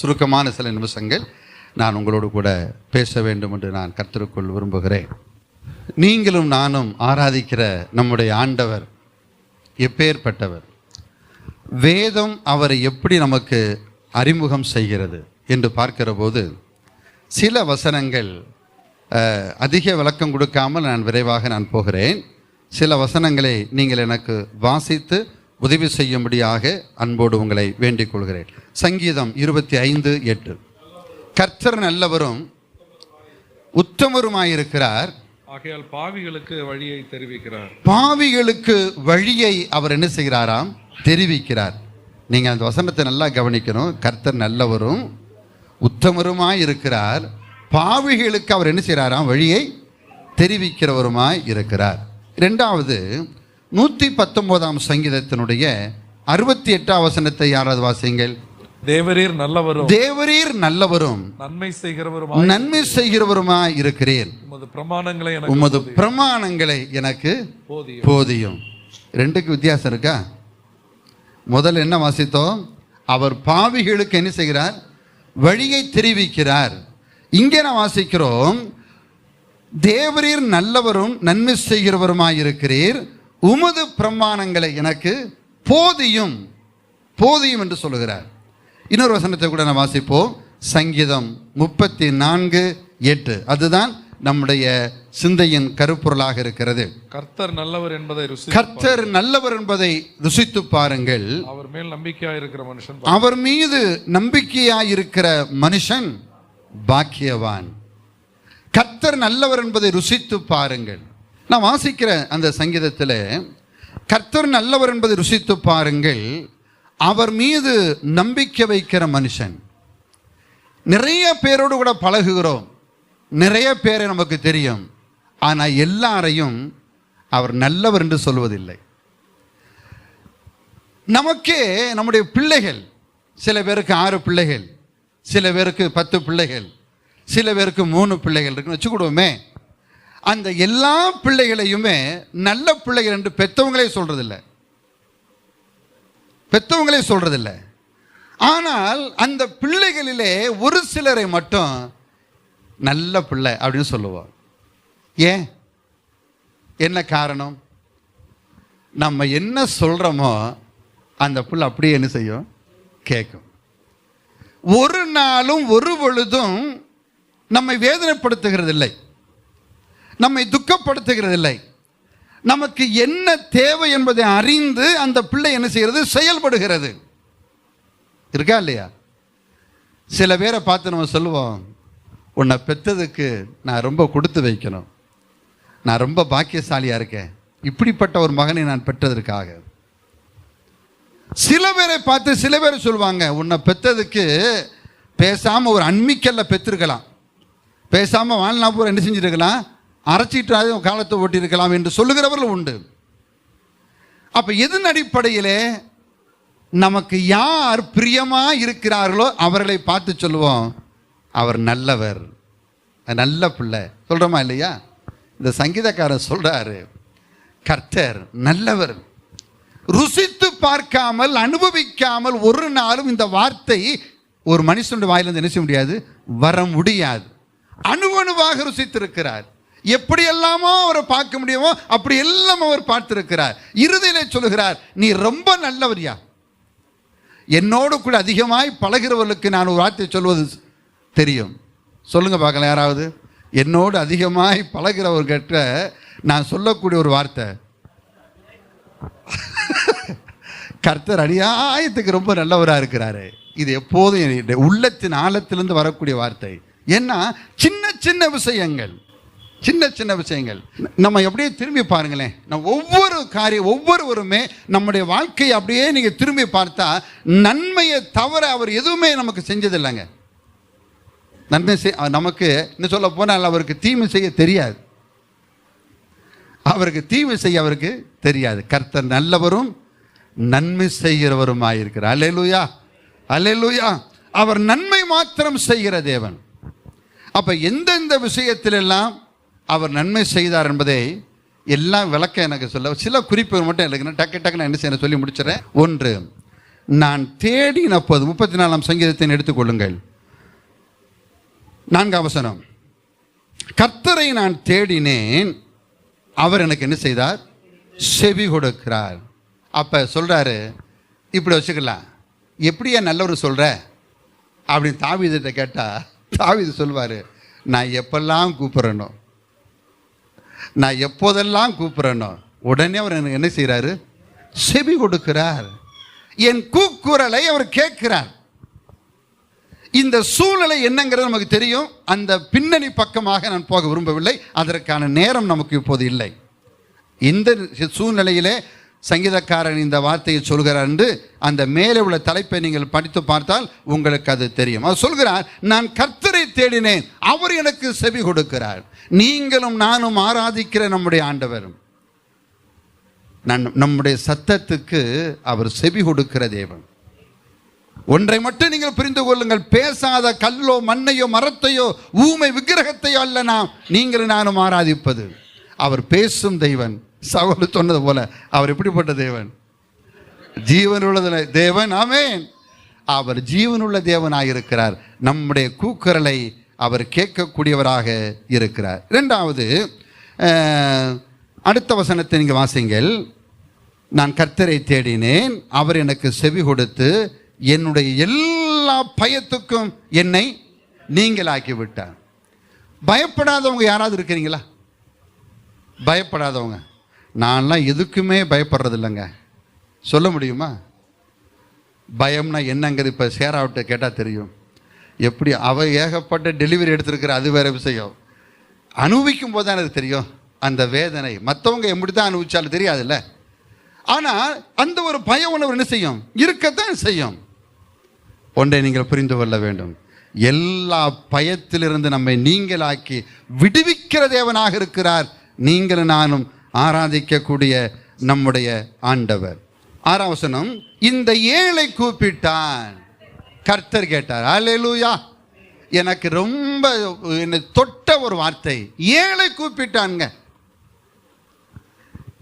சுருக்கமான சில நிமிஷங்கள் நான் உங்களோடு கூட பேச வேண்டும் என்று நான் கற்றுக்கொள் விரும்புகிறேன். நீங்களும் நானும் ஆராதிக்கிற நம்முடைய ஆண்டவர் எப்பேற்பட்டவர்? வேதம் அவரை எப்படி நமக்கு அறிமுகம் செய்கிறது என்று பார்க்கிற போது சில வசனங்கள் அதிக விளக்கம் கொடுக்காமல் நான் விரைவாக நான் போகிறேன். சில வசனங்களை நீங்கள் எனக்கு வாசித்து உதவி செய்யும்படியாக அன்போடு உங்களை வேண்டிக் கொள்கிறேன். சங்கீதம் இருபத்தி ஐந்து எட்டு. கர்த்தர் நல்லவரும் உத்தமருமாயிருக்கிறார். ஆகையால் பாவிகளுக்கு வழியை தெரிவிக்கிறார். பாவிகளுக்கு வழியை அவர் என்ன செய்கிறாராம்? தெரிவிக்கிறார். நீங்கள் அந்த வசனத்தை நல்லா கவனிக்கணும். கர்த்தர் நல்லவரும் உத்தமருமாய் இருக்கிறார் பாவிகளுக்கு அவர் என்ன செய்கிறாராம்? வழியை தெரிவிக்கிறவருமாய் இருக்கிறார் இரண்டாவது நூற்றி பத்தொன்பதாம் சங்கீதத்தினுடைய அறுபத்தி எட்டாம் வசனத்தை யாராவது வாசியுங்கள். தேவரீர் நல்லவரும். தேவரீர் நல்லவரும். நன்மை செய்கிறவரும் நன்மை செய்கிறவருமாய் இருக்கிறேன் உமது பிரமாணங்களை எனக்கு உமது பிரமாணங்களை எனக்கு போதியும். ரெண்டுக்கு வித்தியாசம் இருக்கா? முதல்ல என்ன வாசித்தோம்? அவர் பாவிகளுக்கு என்ன செய்கிறார்? வழியை தெரிவிக்கிறார். இங்கே நான் வாசிக்கிறோம் தேவரீர் நல்லவரும் நன்மை செய்கிறவருமாயிருக்கிறீர் உமது பிரமாணங்களை எனக்கு போதியும் போதியும் என்று சொல்லுகிறார். இன்னொரு வசனத்தை கூட நான் வாசிப்போம். சங்கீதம் முப்பத்தி நான்கு எட்டு. அதுதான் நம்முடைய சிந்தையின் கருப்பொருளாக இருக்கிறது. கர்த்தர் நல்லவர் என்பதை ருசி கர்த்தர் நல்லவர் என்பதை ருசித்து பாருங்கள். அவர் மேல் நம்பிக்கையா இருக்கிற மனுஷன் அவர் மீது நம்பிக்கையாயிருக்கிற மனுஷன் பாக்கியவான். கர்த்தர் நல்லவர் என்பதை ருசித்து பாருங்கள். நான் வாசிக்கிற அந்த சங்கீதத்தில் கர்த்தர் நல்லவர் என்பதை ருசித்து பாருங்கள். அவர் மீது நம்பிக்கை வைக்கிற மனுஷன். நிறைய பேரோடு கூட பழகுகிறோம். நிறைய பேரை நமக்கு தெரியும். ஆனால் எல்லாரையும் அவர் நல்லவர் என்று சொல்வதில்லை. நமக்கே நம்முடைய பிள்ளைகள் சில பேருக்கு ஆறு பிள்ளைகள் சில பேருக்கு பத்து பிள்ளைகள் சில பேருக்கு மூணு பிள்ளைகள் இருக்குன்னு வச்சுக்கிடுவோமே. அந்த எல்லா பிள்ளைகளையுமே நல்ல பிள்ளைகள் என்று பெற்றவங்களே சொல்றதில்ல. பெற்றவங்களே சொல்றதில்ல. ஆனால் அந்த பிள்ளைகளிலே ஒரு சிலரை மட்டும் நல்ல பிள்ளை அப்படின்னு சொல்லுவோம் ஏன்? என்ன காரணம்? நம்ம என்ன சொல்கிறோமோ அந்த புள்ள அப்படியே என்ன செய்யும்? கேட்கும். ஒரு நாளும் ஒரு பொழுதும் நம்மை வேதனைப்படுத்துகிறதில்லை. நம்மை துக்கப்படுத்துகிறதில்லை. நமக்கு என்ன தேவை என்பதை அறிந்து அந்த பிள்ளை என்ன செய்கிறது? செயல்படுகிறது. இருக்கா இல்லையா? சில பேரை பார்த்து நம்ம சொல்லுவோம் உன்னை பெற்றதுக்கு நான் ரொம்ப கொடுத்து வைக்கணும். நான் ரொம்ப பாக்கியசாலியாக இருக்கேன். இப்படிப்பட்ட ஒரு மகனை நான் பெற்றதற்காக. சில பேரை பார்த்து சில பேர் சொல்லுவாங்க உன்னை பெற்றதுக்கு பேசாமல் ஒரு அன்மிக்கல்ல பெற்றிருக்கலாம் பேசாமல் வாழ்நாள் பூரா என்ன செஞ்சுருக்கலாம்? அரைச்சிட்டு காலத்தை ஓட்டியிருக்கலாம் என்று சொல்லுகிறவர்கள் உண்டு. அப்போ எதன் அடிப்படையிலே நமக்கு யார் பிரியமா இருக்கிறார்களோ அவர்களை பார்த்து சொல்லுவோம் அவர் நல்லவர் நல்ல பிள்ளை. சொல்கிறோமா இல்லையா? இந்த சங்கீதக்காரர் சொல்றாரு கர்த்தர் நல்லவர். ருசித்து பார்க்காமல் அனுபவிக்காமல் ஒரு நாளும் இந்த வார்த்தை ஒரு மனுஷனுடைய வாயிலிருந்து என்ன செய்ய முடியாது? வர முடியாது. அணுவணுவாக ருசித்திருக்கிறார். எப்படியெல்லாமோ அவரை பார்க்க முடியுமோ அப்படி எல்லாம் அவர் பார்த்திருக்கிறார். இறுதியிலே சொல்லுகிறார் நீ ரொம்ப நல்லவரியா? என்னோடு கூட அதிகமாய் பழகிறவர்களுக்கு நான் ஒரு வார்த்தை சொல்வது தெரியும். சொல்லுங்க பார்க்கலாம் யாராவது. என்னோடு அதிகமாய் பழகிறவர்கிட்ட நான் சொல்லக்கூடிய ஒரு வார்த்தை. கர்த்தர் அநியாயத்துக்கு ரொம்ப நல்லவராக இருக்கிறாரு. இது எப்போதும் என்னுடைய உள்ளத்தின் ஆழத்திலிருந்து வரக்கூடிய வார்த்தை. ஏன்னா சின்ன சின்ன விஷயங்கள். சின்ன சின்ன விஷயங்கள். நம்ம அப்படியே திரும்பி பாருங்களேன். நம்ம ஒவ்வொரு காரியம் ஒவ்வொருவருமே நம்முடைய வாழ்க்கையை அப்படியே நீங்கள் திரும்பி பார்த்தா நன்மையை தவிர அவர் எதுவுமே நமக்கு செஞ்சதில்லைங்க. நன்மை செய் நமக்கு இன்னும் சொல்ல போனால் அவருக்கு தீமை செய்ய தெரியாது. அவருக்கு தீமை செய்ய அவருக்கு தெரியாது. கர்த்தர் நல்லவரும் நன்மை செய்கிறவருமாயிருக்கிறார். அல்லேலூயா லூயா அவர் நன்மை மாத்திரம் செய்கிற தேவன். அப்போ எந்தெந்த விஷயத்திலெல்லாம் அவர் நன்மை செய்தார் என்பதை எல்லாம் விளக்க எனக்கு சொல்ல. சில குறிப்புகள் மட்டும் எனக்கு டக்கு டக்கு நான் என்ன செய்ய சொல்லி முடிச்சிடறேன். ஒன்று நான் தேடின போது முப்பத்தி நாலாம் சங்கீதத்தை எடுத்துக்கொள்ளுங்கள் நான்கு அவசரம் கர்த்தரை நான் தேடினேன் அவர் எனக்கு என்ன செய்தார்? செவி கொடுக்கிறார். அப்போ சொல்கிறாரு இப்படி வச்சுக்கலாம். எப்படியா நல்லவர் சொல்கிற அப்படின்னு தாவீதுகிட்ட கேட்டால் தாவீது சொல்வார் நான் எப்பெல்லாம் கூப்பிட்றேனோ நான் எப்போதெல்லாம் கூப்பிட்றேனோ உடனே அவர் எனக்கு என்ன செய்கிறாரு? செவி கொடுக்கிறார். என் கூக்குரலை அவர் கேட்கிறார். இந்த சூழ்நிலை என்னங்கிறது நமக்கு தெரியும். அந்த பின்னணி பக்கமாக நான் போக விரும்பவில்லை. அதற்கான நேரம் நமக்கு இப்போது இல்லை. இந்த சூழ்நிலையிலே சங்கீதக்காரன் இந்த வார்த்தையை சொல்கிறார் என்று அந்த மேலே உள்ள தலைப்பை நீங்கள் படித்து பார்த்தால் உங்களுக்கு அது தெரியும். அவர் சொல்கிறார் நான் கர்த்தரை தேடினேன் அவர் எனக்கு செவி கொடுக்கிறார். நீங்களும் நானும் ஆராதிக்கிற நம்முடைய ஆண்டவரும். நான் நம்முடைய சத்தத்துக்கு அவர் செவி கொடுக்கிற தேவன். ஒன்றை மட்டும் நீங்கள் புரிந்து கொள்ளுங்கள் பேசாத கல்லோ மண்ணையோ மரத்தையோ ஊமை விக்கிரகத்தையோ அல்ல நாம். நீங்கள் நானும் ஆராதிப்பது. அவர் பேசும் தெய்வன் சகோதரர் சொன்னது போல அவர் எப்படிப்பட்ட தேவன்? ஜீவனுள்ள தேவன் ஆமேன். அவர் ஜீவனுள்ள தேவனாயிருக்கிறார் நம்முடைய கூக்குரலை அவர் கேட்கக்கூடியவராக இருக்கிறார். இரண்டாவது அடுத்த வசனத்தை நீங்கள் வாசிங்கள். நான் கர்த்தரை தேடினேன் அவர் எனக்கு செவி கொடுத்து என்னுடைய எல்லா பயத்துக்கும் என்னை நீங்களாக்கி விட்டார் பயப்படாதவங்க யாராவது இருக்கிறீங்களா? பயப்படாதவங்க. நான்லாம் எதுக்குமே பயப்படுறது இல்லைங்க சொல்ல முடியுமா? பயம்னா என்னங்கிறது இப்போ சேராவிட்ட கேட்டால் தெரியும். எப்படி அவ ஏகப்பட்ட டெலிவரி எடுத்திருக்கிற அது வேற விஷயம். அனுபவிக்கும் போது தான் எனக்கு தெரியும். அந்த வேதனை. மற்றவங்க எப்படி தான் அனுபவிச்சாலும் தெரியாதுல்ல. ஆனால் அந்த ஒரு பய உணர்வு என்ன செய்யும்? இருக்கத்தான் செய்யும். ஒன்றை நீங்கள் புரிந்து கொள்ள வேண்டும். எல்லா பயத்திலிருந்து நம்மை நீங்களாக்கி விடுவிக்கிற தேவனாக இருக்கிறார். நீங்கள் நானும் ஆராதிக்கக்கூடிய நம்முடைய ஆண்டவர். ஆறாம் வசனம் இந்த ஏழை கூப்பிட்டான். கர்த்தர் கேட்டார் அலையலூயா எனக்கு ரொம்ப என்னை தொட்ட ஒரு வார்த்தை. ஏழை கூப்பிட்டாங்க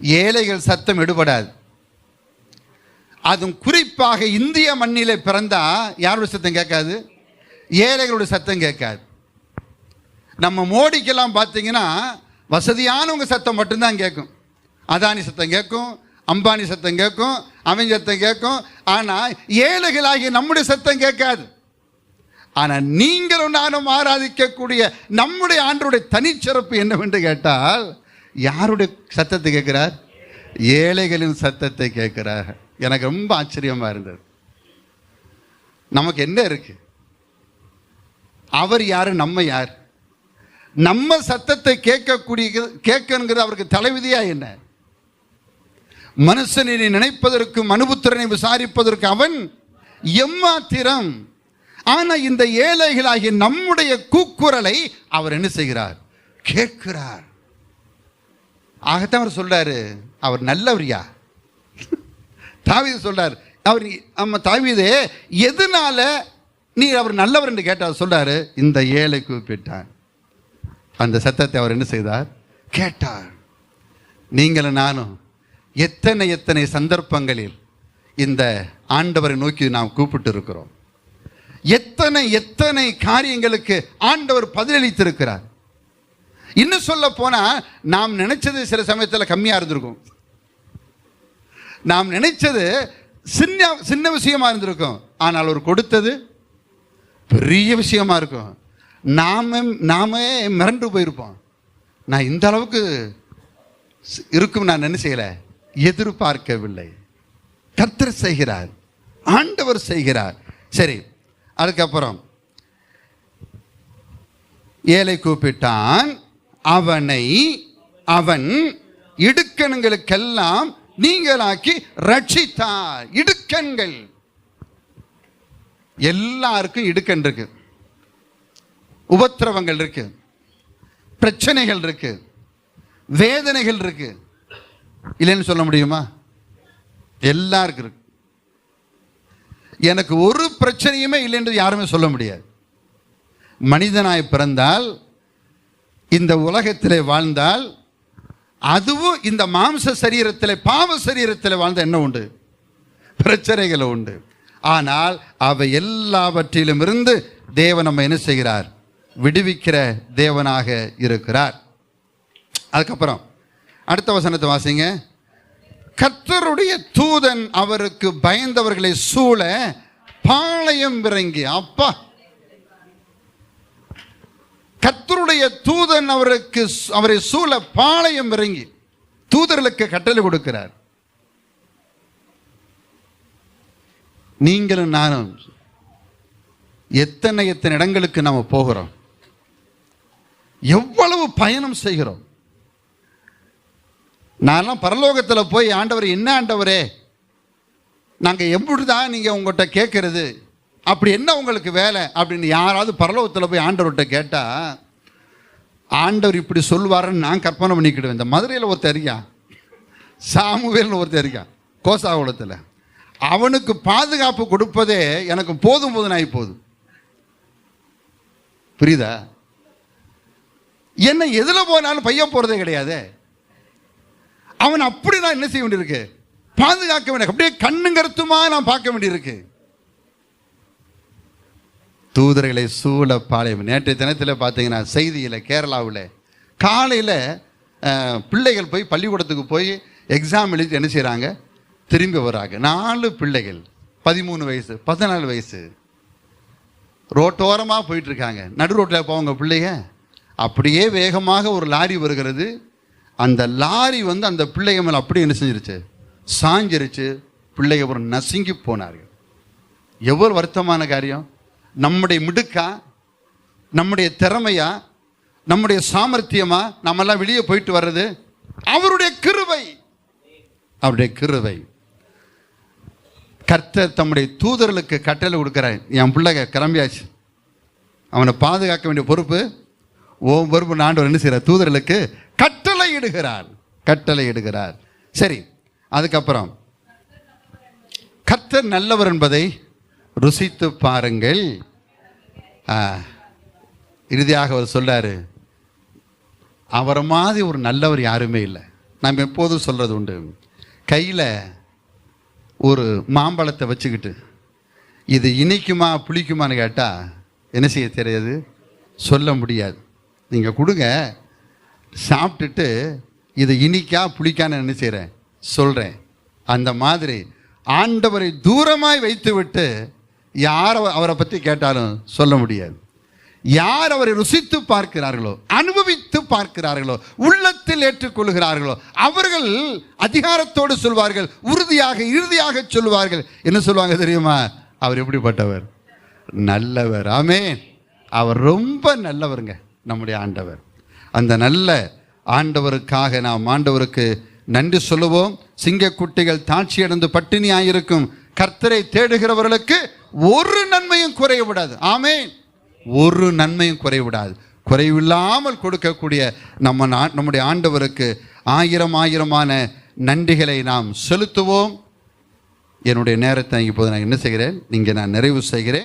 ஏழைகள் சத்தம் எடுபடாது. அதுவும் குறிப்பாக இந்திய மண்ணிலே பிறந்தா யாரோட சத்தம் கேட்காது? ஏழைகளுடைய சத்தம் கேட்காது. நம்ம மோடிக்கெல்லாம் பார்த்தீங்கன்னா வசதியானவங்க சத்தம் மட்டும்தான் கேட்கும். அதானி சத்தம் கேட்கும் அம்பானி சத்தம் கேட்கும் அவன் சத்தம் கேட்கும். ஆனால் ஏழைகளாகிய நம்முடைய சத்தம் கேட்காது. ஆனால் நீங்களும் நானும் ஆராதிக்கக்கூடிய நம்முடைய ஆண்டருடைய தனிச்சிறப்பு என்னவென்று கேட்டால் யாருடைய சத்தத்தை கேட்கிறார்? ஏழைகளின் சத்தத்தை கேட்கிறார். எனக்கு ரொம்ப ஆச்சரியமாக இருந்தது. நமக்கு என்ன இருக்கு? அவர் யார் நம்ம யார்? நம்ம சத்தத்தை கேட்கக்கூடிய கேட்கணுங்கிறது அவருக்கு தலைவிதியா என்ன? மனுஷனை நினைப்பதற்கும் அனுபுத்திரனை விசாரிப்பதற்கு அவன் எம்மாத்திரம். ஆனா இந்த ஏழைகளாகிய நம்முடைய கூக்குரலை அவர் என்ன செய்கிறார்? கேட்கிறார். ஆகத்தான் அவர் சொல்றாரு அவர் நல்லவரியா தாவீது சொல்றார் அவர் நம்ம தாவீதே எதனால நீ அவர் நல்லவர் என்று கேட்டார்? சொல்றாரு இந்த ஏழை கூப்பிட்டான். அந்த சத்தத்தை அவர் என்ன செய்தார்? கேட்டார். நீங்களும் நானும் எத்தனை எத்தனை சந்தர்ப்பங்களில் இந்த ஆண்டவரை நோக்கி நாம் கூப்பிட்டு இருக்கிறோம் எத்தனை எத்தனை காரியங்களுக்கு ஆண்டவர் பதிலளித்திருக்கிறார். இன்னும் சொல்ல போனால் நாம் நினைச்சது சில சமயத்தில் கம்மியாக இருந்திருக்கும். நாம் நினைச்சது சின்ன சின்ன விஷயமா இருந்திருக்கும். ஆனால் அவர் கொடுத்தது பெரிய விஷயமா இருக்கும். நாம நாமே மிரண்டு போயிருப்போம். நான் இந்த அளவுக்கு இருக்கும் நான் என்ன செய்யல? எதிர்பார்க்கவில்லை. கத்தர் செய்கிறார். ஆண்டவர் செய்கிறார். சரி அதுக்கப்புறம். ஏழை கூப்பிட்டான் அவனை அவன் இடுக்கண்களுக்கெல்லாம் நீங்களாக்கி ரட்சித்தார் இடுக்கண்கள். எல்லாருக்கும் இடுக்கன் இருக்கு. உபத்திரவங்கள் இருக்கு. பிரச்சனைகள் இருக்கு. வேதனைகள் இருக்கு. இல்லைன்னு சொல்ல முடியுமா? எல்லாருக்கும் இருக்கு. எனக்கு ஒரு பிரச்சனையுமே இல்லைன்றது யாருமே சொல்ல முடியாது. மனிதனாய் பிறந்தால் இந்த உலகத்திலே வாழ்ந்தால் அதுவும் இந்த மாம்ச சரீரத்தில் பாவ சரீரத்தில் வாழ்ந்த என்ன உண்டு? பிரச்சனைகள் உண்டு. ஆனால் அவை எல்லாவற்றிலும் இருந்து தேவன் நம்ம என்ன செய்கிறார்? விடுவிக்கிற தேவனாக இருக்கிறார். அதுக்கப்புறம் அடுத்த வசனத்தை வாசிங்க. கர்த்தருடைய தூதன் அவருக்கு பயந்தவர்களை சூழ பாளையம் இறங்கி அப்பா. கர்த்தருடைய தூதன் அவருக்கு அவரை சூழ பாளையம் இறங்கி தூதர்களுக்கு கட்டளை கொடுக்கிறார். நீங்களும் நானும் எத்தனை எத்தனை இடங்களுக்கு நாம் போகிறோம்? எவ்வளவு பயணம் செய்கிறோம்? நான்லாம் பரலோகத்தில் போய் ஆண்டவர் என்ன ஆண்டவரே? நாங்கள் எப்படி தான் நீங்கள் உங்கள்கிட்ட கேட்குறது? அப்படி என்ன உங்களுக்கு வேலை? அப்படின்னு யாராவது பரலோகத்தில் போய் ஆண்டவர்கிட்ட கேட்டால் ஆண்டவர் இப்படி சொல்லுவாருன்னு நான் கற்பனை பண்ணிக்கிடுவேன். இந்த மதுரையில் ஒருத்தர் இருக்கான். சாமுவேல்னு ஒருத்தர் இருக்கான் கோசாகுளத்தில். அவனுக்கு பாதுகாப்பு கொடுப்பதே எனக்கு போதும் போதும் ஆகி போகுது. புரியுதா? என்ன எதில் போனாலும் பையன் போகிறதே கிடையாது. அவன் அப்படி நான் என்ன செய்ய வேண்டியிருக்கு? பாதுகாக்க வேண்டிய அப்படியே கண்ணுங்கருத்துமாக நான் பார்க்க வேண்டியிருக்கு. தூதர்களை சூழ பாளையம். நேற்றைய தினத்தில் பார்த்தீங்கன்னா செய்தியில் கேரளாவில் காலையில் பிள்ளைகள் போய் பள்ளிக்கூடத்துக்கு போய் எக்ஸாம் எழுதி என்ன செய்கிறாங்க திரும்பி வர்றாங்க. நாலு பிள்ளைகள் பதிமூணு வயசு பதினாலு வயசு. ரோட்டோரமாக போயிட்டுருக்காங்க நடு ரோட்டில் போவாங்க பிள்ளைங்க. அப்படியே வேகமாக ஒரு லாரி வருகிறது. அந்த லாரி வந்து அந்த பிள்ளைங்க மேலே அப்படியே என்ன செஞ்சிருச்சு? சாஞ்சிருச்சு. பிள்ளைங்க ஒரு நசுங்கி போனார்கள். எவ்வளவு வருத்தமான காரியம். நம்முடைய மிடுக்கா? நம்முடைய திறமையா? நம்முடைய சாமர்த்தியமா? நம்மெல்லாம் வெளியே போயிட்டு வர்றது? அவருடைய கிருவை அவருடைய கிருவை கர்த்தர் தம்முடைய தூதர்களுக்கு கட்டளை கொடுக்குறேன் என் பிள்ளைங்க கிளம்பியாச்சு. அவனை பாதுகாக்க வேண்டிய பொறுப்பு ஓம் பொறுப்பு ஆண்டவர் என்ன செய்கிறார்? தூதர்களுக்கு கட்டளை இடுகிறார். கட்டளை இடுகிறார். சரி அதுக்கப்புறம். கர்த்தர் நல்லவர் என்பதை ருசித்து பாருங்கள். இறுதியாக அவர் சொல்கிறாரு அவரை மாதிரி ஒரு நல்லவர் யாருமே இல்லை. நாம் எப்போதும் சொல்கிறது உண்டு. கையில் ஒரு மாம்பழத்தை வச்சுக்கிட்டு இது இனிக்குமா புளிக்குமான்னு கேட்டால் என்ன செய்ய தெரியாது? சொல்ல முடியாது. நீங்கள் கொடுங்க. சாப்பிட்டுட்டு இது இனிக்கா புளிக்கான்னு என்ன செய்கிறேன் சொல்கிறேன் அந்த மாதிரி ஆண்டவரை தூரமாய் வைத்துவிட்டு யார் அவரை பற்றி கேட்டாலும் சொல்ல முடியாது. யார் அவரை ருசித்து பார்க்கிறார்களோ அனுபவித்து பார்க்கிறார்களோ உள்ளத்தில் ஏற்றுக்கொள்கிறார்களோ அவர்கள் அதிகாரத்தோடு சொல்வார்கள் உறுதியாக இறுதியாக சொல்வார்கள். என்ன சொல்லுவாங்க தெரியுமா? அவர் எப்படிப்பட்டவர்? நல்லவர். ஆமே அவர் ரொம்ப நல்லவருங்க. நம்முடைய ஆண்டவர். அந்த நல்ல ஆண்டவருக்காக நாம் ஆண்டவருக்கு நன்றி சொல்லுவோம். சிங்கக்குட்டிகள் தாட்சியடைந்து பட்டினியாயிருக்கும் கர்த்தரை தேடுகிறவர்களுக்கு ஒரு நன்மையும் குறையவிடாது ஆமேன். ஒரு நன்மையும் குறைவிடாது குறைவில்லாமல் கொடுக்கக்கூடிய நம்ம நா- நம்முடைய ஆண்டவருக்கு ஆயிரம் ஆயிரமான நன்றிகளை நாம் செலுத்துவோம். என்னுடைய நேரத்தை இப்போது நான் என்ன செய்கிறேன்? இங்கே நான் நிறைவு செய்கிறேன்.